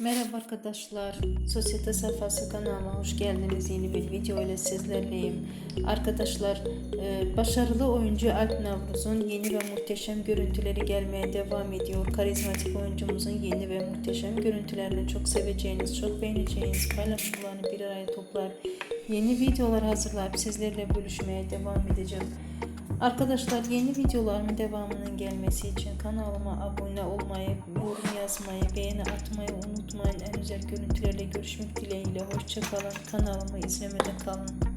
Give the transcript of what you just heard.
Merhaba arkadaşlar, Sosyete Sayfası kanalıma hoş geldiniz. Yeni bir video ile sizlerleyim. Arkadaşlar, e, başarılı oyuncu Alp Navruz'un yeni ve muhteşem görüntüleri gelmeye devam ediyor. Karizmatik oyuncumuzun yeni ve muhteşem görüntülerini çok seveceğiniz, çok beğeneceğiniz paylaşımlarını bir araya toplar. Yeni videolar hazırlayıp sizlerle bölüşmeye devam edeceğim. Arkadaşlar yeni videolarımın devamının gelmesi için kanalıma abone olmayı, yorum yazmayı, beğeni atmayı unutmayın. En güzel görüntülerle görüşmek dileğiyle. Hoşçakalın. Kanalımı izlemede kalın.